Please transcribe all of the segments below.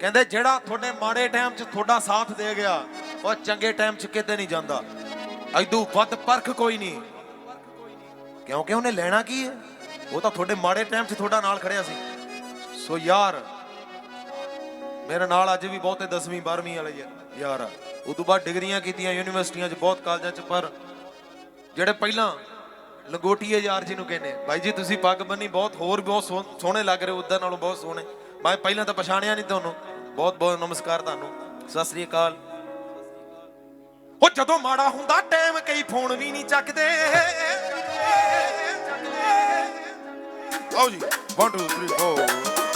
ਕਹਿੰਦੇ ਜਿਹੜਾ ਤੁਹਾਡੇ ਮਾੜੇ ਟਾਈਮ 'ਚ ਤੁਹਾਡਾ ਸਾਥ ਦੇ ਗਿਆ, ਉਹ ਚੰਗੇ ਟਾਈਮ 'ਚ ਕਿਤੇ ਨਹੀਂ ਜਾਂਦਾ। ਐਦੂ ਵੱਧ ਪਰਖ ਕੋਈ ਨਹੀਂ। ਕਿਉਂਕਿ ਉਹਨੇ ਲੈਣਾ ਕੀ ਹੈ? ਉਹ ਤਾਂ ਤੁਹਾਡੇ ਮਾੜੇ ਟਾਈਮ 'ਚ ਤੁਹਾਡਾ ਨਾਲ ਖੜਿਆ ਸੀ। ਸੋ ਯਾਰ, ਮੇਰੇ ਨਾਲ ਅੱਜ ਵੀ ਬਹੁਤੇ 10ਵੀਂ 12ਵੀਂ ਵਾਲੇ ਯਾ- ਯਾਰ ਆ ਉਸ ਤੋਂ ਬਾਅਦ ਡਿਗਰੀਆਂ ਕੀਤੀਆਂ ਯੂਨੀਵਰਸਿਟੀਆਂ 'ਚ ਬਹੁਤ ਕਾਲਜਾਂ 'ਚ, ਪਰ ਜਿਹੜੇ ਪਹਿਲਾਂ ਲੰਗੋਟੀਏ ਯਾਰ ਜੀ ਨੂੰ ਕਹਿੰਦੇ ਬਾਈ ਜੀ ਤੁਸੀਂ ਪੱਗ ਬੰਨੀ ਬਹੁਤ ਹੋਰ ਬਹੁਤ ਸੋਹ- ਸੋਹਣੇ ਲੱਗ ਰਹੇ ਹੋ, ਉਦਾਂ ਨਾਲੋਂ ਬਹੁਤ ਸੋਹਣੇ। ਮੈਂ ਪਹਿਲਾਂ ਤਾਂ ਪਛਾਣਿਆ ਨਹੀਂ ਤੁਹਾਨੂੰ। ਬਹੁਤ ਬਹੁਤ ਨਮਸਕਾਰ ਤੁਹਾਨੂੰ। ਸਤਿ ਸ੍ਰੀ ਅਕਾਲ। ਉਹ ਜਦੋਂ ਮਾੜਾ ਹੁੰਦਾ ਟਾਈਮ ਕਈ ਫੋਨ ਵੀ ਨਹੀਂ ਚੱਕਦੇ। ਆਓ ਜੀ 1 2 3 4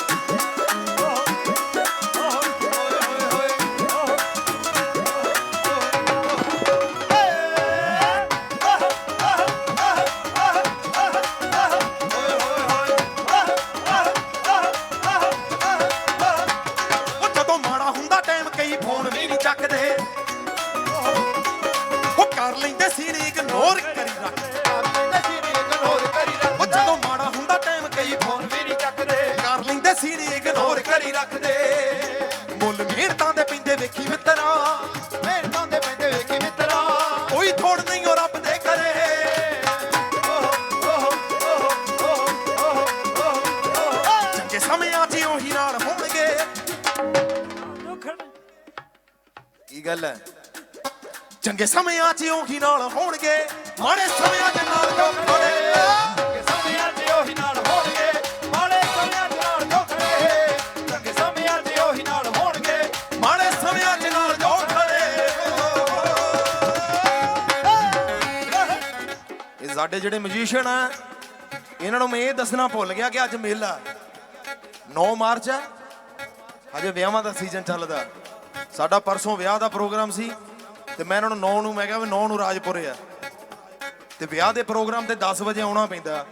ਚੰਗੇ ਸਮਿਆਂ 'ਚ ਉਹੀ ਨਾਲ ਹੋਣਗੇ, ਮਾੜੇ ਸਮਿਆਂ 'ਚ ਨਾਲ ਜੋ ਖੜੇ ਸਾਡੇ ਜਿਹੜੇ ਮਿਊਜ਼ੀਸ਼ੀਅਨ ਆ, ਇਹਨਾਂ ਨੂੰ ਮੈਂ ਇਹ ਦੱਸਣਾ ਭੁੱਲ ਗਿਆ ਕਿ ਅੱਜ ਮੇਲਾ 9 ਮਾਰਚ ਹੈ ਹਜੇ ਵਿਆਹਾਂ ਦਾ ਸੀਜ਼ਨ ਚੱਲਦਾ। ਸਾਡਾ ਪਰਸੋਂ ਵਿਆਹ ਦਾ ਪ੍ਰੋਗਰਾਮ ਸੀ। ਤੇ ਮੈਂ ਇਹਨਾਂ ਨੂੰ ਨੌ ਨੂੰ, ਮੈਂ ਕਿਹਾ ਵੀ 9 ਨੂੰ ਰਾਜਪੁਰੇ ਆ। ਤੇ ਵਿਆਹ ਦੇ ਪ੍ਰੋਗਰਾਮ ਤੇ 10 ਵਜੇ ਆਉਣਾ ਪੈਂਦਾ।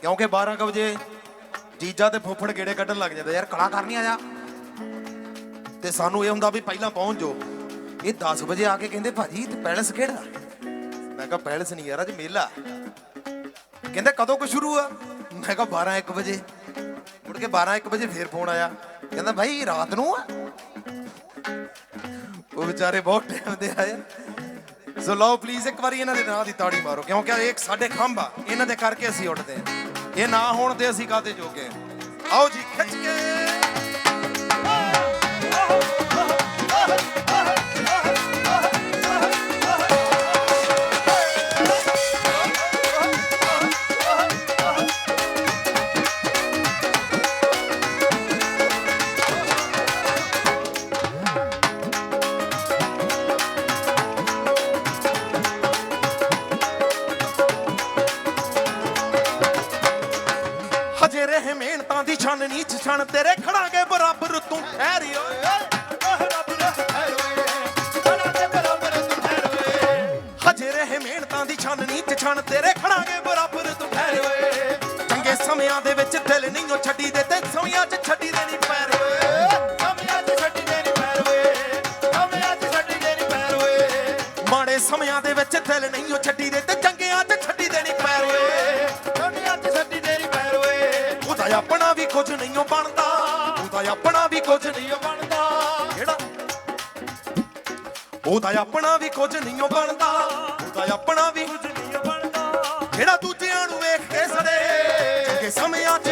ਕਿਉਂਕਿ 12 ਕੁ ਵਜੇ ਜੀਜਾ ਤੇ ਫੁੱਫੜ ਗੇੜੇ ਕੱਢਣ ਲੱਗ ਜਾਂਦੇ, ਯਾਰ ਕਲਾਕਾਰ ਨਹੀਂ ਆਇਆ ਤੇ ਸਾਨੂੰ ਇਹ ਹੁੰਦਾ ਵੀ ਪਹਿਲਾਂ ਪਹੁੰਚ ਜਾਓ। ਇਹ 10 ਵਜੇ ਆ ਕੇ ਕਹਿੰਦੇ, ਭਾਜੀ, ਤੇ ਪੈਲਸ ਕਿਹੜਾ? ਮੈਂ ਕਿਹਾ, ਪੈਲਸ ਨਹੀਂ ਯਾਰ, ਅੱਜ ਮੇਲਾ। ਕਹਿੰਦੇ, ਕਦੋਂ ਕੁ ਸ਼ੁਰੂ ਆ? ਮੈਂ ਕਿਹਾ 12 1 ਵਜੇ। ਮੁੜ ਕੇ 12 1 ਵਜੇ ਫੇਰ ਫੋਨ ਆਇਆ। ਕਹਿੰਦਾ, ਭਾਈ, ਰਾਤ ਨੂੰ ਆ? ਵਿਚਾਰੇ ਬਹੁਤ ਟਾਈਮ ਦੇ ਆਏ। ਸੋ ਲਓ ਪਲੀਜ਼ ਇੱਕ ਵਾਰੀ ਇਹਨਾਂ ਦੇ ਨਾਂ ਦੀ ਤਾੜੀ ਮਾਰੋ, ਕਿਉਂਕਿ ਇਹ ਸਾਡੇ ਖੰਭ ਆ, ਇਹਨਾਂ ਦੇ ਕਰਕੇ ਅਸੀਂ ਉੱਠਦੇ ਹਾਂ। ਇਹ ਨਾ ਹੋਣ ਤੇ ਅਸੀਂ ਕਾਤੇ ਜੋਗੇ ਆਓ ਜੀ, ਖਿੱਚ ਕੇ। ਦੀ ਛਣ ਤੇਰੇ ਖੜਾਂਗੇ ਬਰਾਬਰ ਤੂੰ ਠਹਿਰੇ ਓਏ। ਚੰਗੇ ਸਮਿਆਂ ਦੇ ਵਿੱਚ ਦਿਲ ਨਹੀਂ ਉਹ ਛੱਡੀ ਦੇ ਤੇ ਸਮਿਆਂ 'ਚ ਛੱਡੀ ਦੇ ਨਹੀਂ ਪੈਰ ਓਏ। ਸਮਿਆਂ 'ਚ ਛੱਡੀ ਦੇ ਨਹੀਂ ਪੈਰ ਓਏ। ਸਮਿਆਂ 'ਚ ਛੱਡੀ ਦੇ ਨਹੀਂ ਪੈਰ ਓਏ। ਮਾੜੇ ਸਮਿਆਂ ਦੇ ਵਿੱਚ ਦਿਲ ਨਹੀਂ ਉਹ ਛੱਡੀ ਦੇ ਤੇ ਚੰਗਿਆਂ 'ਚ ਛੱਡੀ ਦੇ ਨਹੀਂ ਪੈਰ ਓਏ। ਸਮਿਆਂ 'ਚ ਛੱਡੀ ਦੇ ਨਹੀਂ ਪੈਰ ਓਏ। ਉਹਦਾ ਆਪਣਾ ਵੀ ਕੁਝ ਨਹੀਂ ਉਹ ਬਣਦਾ। ਉਹਦਾ ਆਪਣਾ ਵੀ ਕੁਝ ਨਹੀਂ ਉਹ ਉਹਦਾ ਆਪਣਾ ਵੀ ਕੁਝ ਨਹੀਂ ਬਣਦਾ ਉਹਦਾ ਆਪਣਾ ਵੀ ਕੁਝ ਨਹੀਂ ਉਹ ਬਣਦਾ। ਜਿਹੜਾ ਦੂਜਿਆਂ ਨੂੰ ਵੇਖ ਕੇ ਸੜੇ ਚੰਗੇ ਸਮਿਆਂ 'ਚ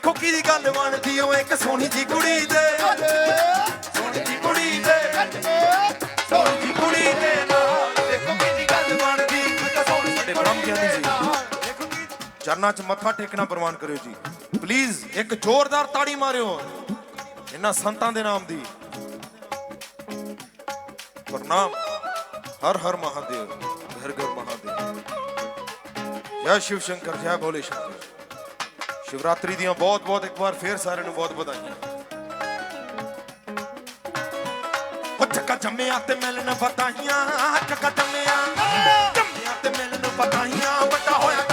ਵੇਖੋ ਕਿਹਦੀ ਗੱਲ ਬਣਦੀ ਓ ਇੱਕ ਸੋਹਣੀ ਜੀ ਕੁੜੀ ਦੇ ਸੋਹਣੀ ਚਰਨਾਂ 'ਚ ਮੱਥਾ ਟੇਕਣਾ ਪ੍ਰਵਾਨ ਕਰਿਓ ਜੀ। ਪਲੀਜ਼ ਇੱਕ ਜ਼ੋਰਦਾਰ ਤਾੜੀ ਮਾਰਿਓ। ਇਹਨਾਂ ਸੰਤਾਂ ਦੇ ਨਾਮ ਦੀ। ਪ੍ਰਣਾਮ ਹਰ ਹਰ ਮਹਾਦੇਵ ਘਰ ਘਰ ਮਹਾਦੇਵ। ਜੈ ਸ਼ਿਵ ਸ਼ੰਕਰ ਜੈ ਭੋਲੇ ਸ਼ੰਕਰ। ਸ਼ਿਵਰਾਤਰੀ ਦੀਆਂ ਬਹੁਤ ਬਹੁਤ ਇੱਕ ਵਾਰ ਫੇਰ ਸਾਰਿਆਂ ਨੂੰ ਬਹੁਤ ਵਧਾਈਆਂ। ਉਹ ਚੱਕਾ ਜੰਮਿਆ ਤੇ ਮਿਲਣ ਵਧਾਈਆਂ ਚੱਕਾ ਜੰਮਿਆ। ਜੰਮਿਆ ਤੇ ਮਿਲਣ ਵਧਾਈਆਂ, ਵੱਡਾ ਹੋਇਆ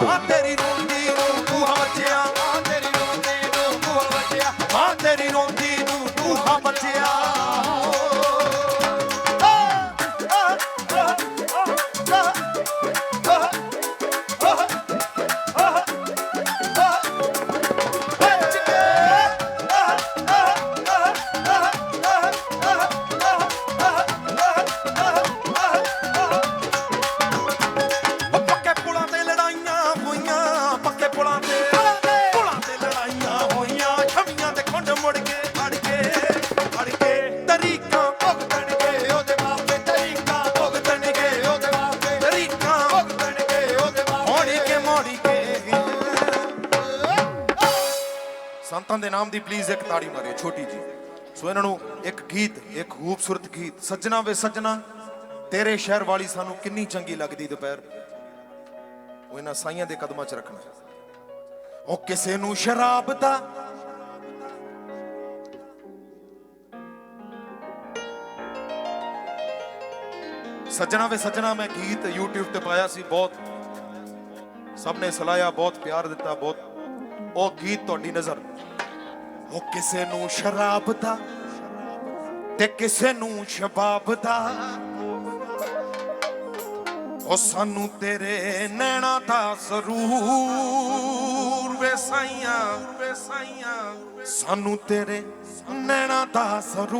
ਚੱਕਿਆ ਮਾਂ ਤੇਰੀ ਰੋਂਦੀ ਨਾਮ ਦੀ ਪਲੀਜ਼ ਇੱਕ ਤਾੜੀ ਮਾਰਿਓ, ਛੋਟੀ ਜੀ ਸੋ ਇਹਨਾਂ ਨੂੰ ਇੱਕ ਗੀਤ, ਇੱਕ ਖੂਬਸੂਰਤ ਗੀਤ, ਸੱਜਣਾ ਵੇ ਸੱਜਣਾ, ਤੇਰੇ ਸ਼ਹਿਰ ਵਾਲੀ ਸਾਨੂੰ ਕਿੰਨੀ ਚੰਗੀ ਲੱਗਦੀ ਦੁਪਹਿਰ। ਉਹ ਇਹਨਾਂ ਸਾਈਆਂ ਦੇ ਕਦਮਾਂ 'ਚ ਰੱਖਣਾ। ਉਹ ਕਿਸੇ ਨੂੰ ਸ਼ਰਾਬ ਦਾ ਸੱਜਣਾ ਵੇ ਸੱਜਣਾ, ਮੈਂ ਗੀਤ YouTube ਤੇ ਪਾਇਆ ਸੀ, ਬਹੁਤ ਸਭ ਨੇ ਸਲਾਹਿਆ, ਬਹੁਤ ਪਿਆਰ ਦਿੱਤਾ, ਬਹੁਤ। ਉਹ ਗੀਤ ਤੁਹਾਡੀ ਨਜ਼ਰ ਉਹ ਕਿਸੇ ਨੂੰ ਸ਼ਰਾਬ ਦਾ ਤੇ ਕਿਸੇ ਨੂੰ ਸ਼ਬਾਬ ਦਾ। ਉਹ ਸਾਨੂੰ ਤੇਰੇ ਨੈਣਾ ਦਾ ਸਰੂਰ ਵੇ ਸਾਈਆਂ ਵੇ ਸਾਈਆਂ ਸਾਨੂੰ ਤੇਰੇ ਨੈਣਾ ਦਾ ਸਰੂਰ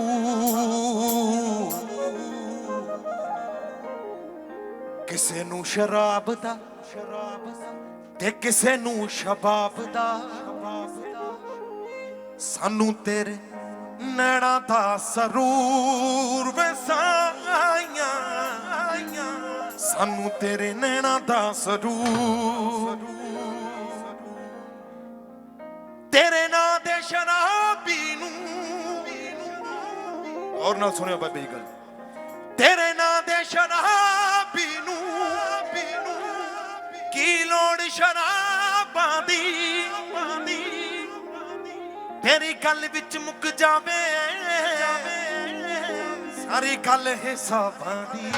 ਕਿਸੇ ਨੂੰ ਸ਼ਰਾਬ ਦਾ ਸ਼ਰਾਬ ਦਾ ਤੇ ਕਿਸੇ ਨੂੰ ਸ਼ਬਾਬ ਦਾ। ਸਾਨੂੰ ਤੇਰੇ ਨੈਣਾ ਦਾ ਸਰੂਰ ਵੇ ਸਾਈਆਂ ਸਾਨੂੰ ਤੇਰੇ ਨੈਣਾ ਦਾ ਸਰੂਰ। ਤੇਰੇ ਨਾਂ ਦੇ ਸ਼ਰਾਬੀ ਨੂੰ। ਔਰ ਨਾਲ ਸੁਣਿਓ ਬਾਬੇ ਗੱਲ। ਗੱਲ ਵਿੱਚ ਮੁੱਕ ਜਾਵੇ। ਸਾਰੀ ਗੱਲ ਹਿਸਾਬਾਂ ਦੀ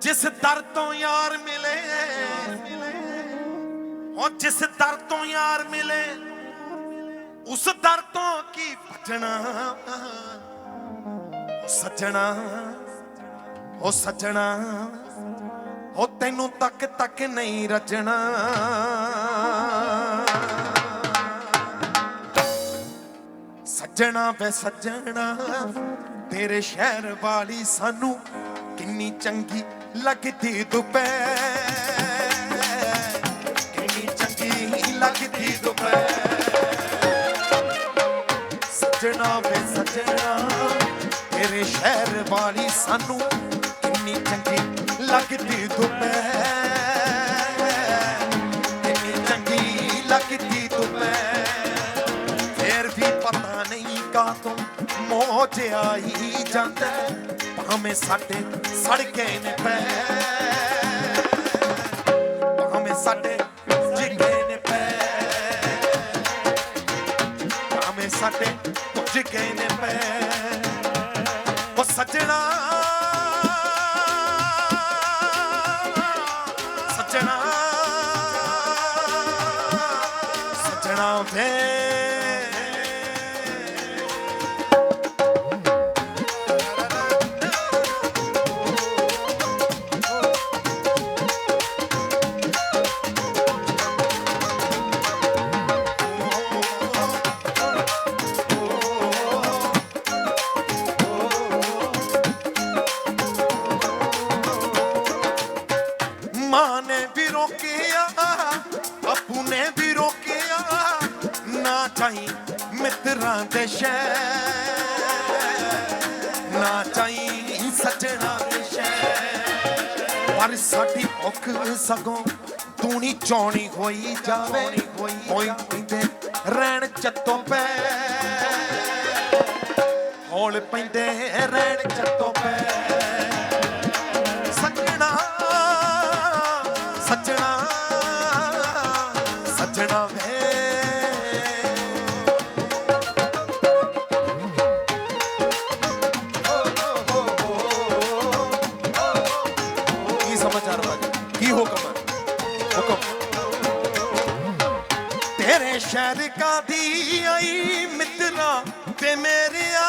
ਜਿਸ ਦਰ ਤੋਂ ਯਾਰ ਮਿਲੇ ਉਹ ਜਿਸ ਦਰ ਤੋਂ ਯਾਰ ਮਿਲੇ, ਉਸ ਦਰ ਤੋਂ ਕੀ ਭਜਣਾ ਸੱਜਣਾ, ਉਹ ਸੱਜਣਾ, ਉਹ ਤੈਨੂੰ ਤੱਕ ਤੱਕ ਨਹੀਂ ਰਜਣਾ। ਸੱਜਣਾ ਵੇ ਸੱਜਣਾ, ਤੇਰੇ ਸ਼ਹਿਰ ਵਾਲੀ ਸਾਨੂੰ ਕਿੰਨੀ ਚੰਗੀ ਲੱਗਦੀ ਦੁਪਹਿਰ। ਕਿੰਨੀ ਚੰਗੀ ਲੱਗਦੀ ਦੁਪਹਿਰ। ਸੱਜਣਾ ਵੇ ਸੱਜਣਾ, ਤੇਰੇ ਸ਼ਹਿਰ ਵਾਲੀ ਸਾਨੂੰ ਕਿੰਨੀ ਚੰਗੀ ਲੱਗਦੀ ਦੁਪਹਿਰ। ਕਿੰਨੀ ਚੰਗੀ ਲੱਗਦੀ ਦੁਪਹਿਰ। ਨਹੀਂ ਕਾਤੋਂ ਮੋਜ ਆਈ ਜਾਂਦਾ। ਭਾਵੇਂ ਸਾਡੇ ਸੜਕੇ ਨੇ ਪੈ ਭਾਵੇਂ ਸਾਡੇ ਜਿਗੇ ਨੇ ਪੈ। ਭਾਵੇਂ ਸਾਡੇ ਕੁਝ ਗਏ ਨੇ ਪੈ। ਉਹ ਸੱਜਣਾ ਸੱਜਣਾ ਸੱਜਣਾ ਵੇ ਮਾਂ ਨੇ ਵੀ ਰੋਕਿਆ ਬਾਪੂ ਨੇ ਵੀ ਰੋਕਿਆ, ਨਾ ਚਾਹੀ ਮਿੱਤਰਾਂ ਦੇ ਸ਼ਹਿਰ, ਨਾ ਚਾਹੀ ਸੱਜਣਾ ਦੇ ਸ਼ਹਿਰ। ਪਰ ਸਾਡੀ ਭੁੱਖ ਸਗੋਂ ਤੂੰ ਨਹੀਂ ਚਾਉਣੀ ਹੋਈ ਜਾਵੇ, ਹੋਈ ਪੈਂਦੇ ਰਹਿਣ ਚੱਤੋਂ ਪੈ ਹੌਲ ਪੈਂਦੇ ਰਹਿਣ ਚੱਤੋਂ ਪੈ ਸੱਜਣਾ ਵੇ। ਕੀ ਸਮਾਚਾਰ ਬਾਜੀ? ਕੀ ਹੁਕਮ ਹੈ? ਹੁਕਮ। ਤੇਰੇ ਸ਼ਹਿਰ ਕਾਦੀ ਆਈ ਮਿੱਤਰਾ ਤੇ ਮੇਰਿਆ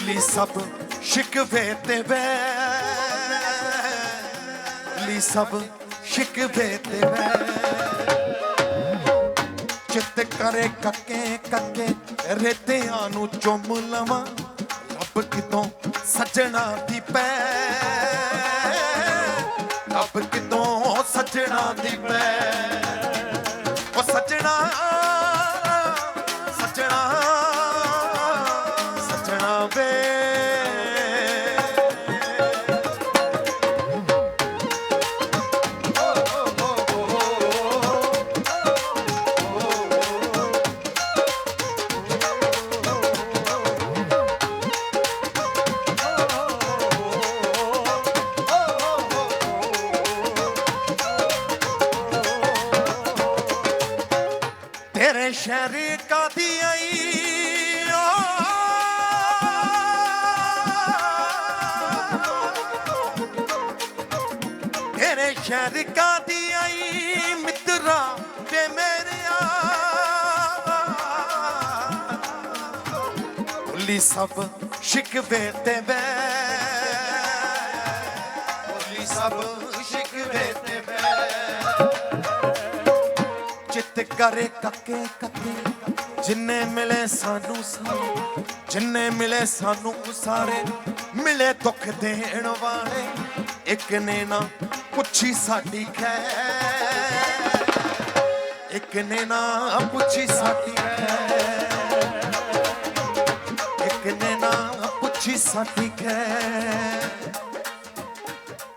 ਲਈ ਸਭ ਸ਼ਿਕਵੇ ਤੇ ਵੈ। ਲਈ ਸਭ ਸ਼ਿਕਵੇ ਤੇ ਵੈ ਚਿੱਤ ਕਰੇ ਕੱਕੇ ਕੱਕੇ, ਰੇਤਿਆਂ ਨੂੰ ਚੁੰਮ ਲਵਾਂ। ਰੱਬ ਕਿਤੋਂ ਸੱਜਣਾ ਦੀ ਪੈ ਰੱਬ ਕਿਤੋਂ ਸੱਜਣਾ ਦੀ ਪੈ ਸ਼ਹਿਰ ਕਾਦੀ ਆਈ ਤੇਰੇ ਸ਼ਹਿਰ ਕਾਦੀ ਆਈ ਮਿੱਤਰਾ ਤੇ ਮੇਰਿਆ। ਭੁੱਲੀ ਸਭ ਸ਼ਿਕਵੇ ਤੇ ਬੈ। ਭੁੱਲੀ ਸਭ ਚਿੱਤ ਕਰੇ ਕੱਕੇ ਕੱਕੇ ਜਿੰਨੇ ਮਿਲੇ ਸਾਨੂੰ ਸਾਰੇ, ਜਿੰਨੇ ਮਿਲੇ ਸਾਨੂੰ ਸਾਰੇ ਮਿਲੇ ਦੁੱਖ ਦੇਣ ਵਾਲੇ, ਇੱਕ ਨੇ ਨਾ ਪੁੱਛੀ ਸਾਡੀ ਖੈਰ। ਇੱਕ ਨੇ ਨਾ ਪੁੱਛੀ ਸਾਡੀ ਖੈਰ। ਇੱਕ ਨੇ ਨਾ ਪੁੱਛੀ ਸਾਡੀ ਖੈਰ।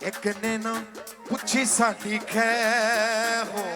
ਇੱਕ ਨੇ ਨਾ ਪੁੱਛੀ ਸਾਡੀ ਖੈ ਹੋ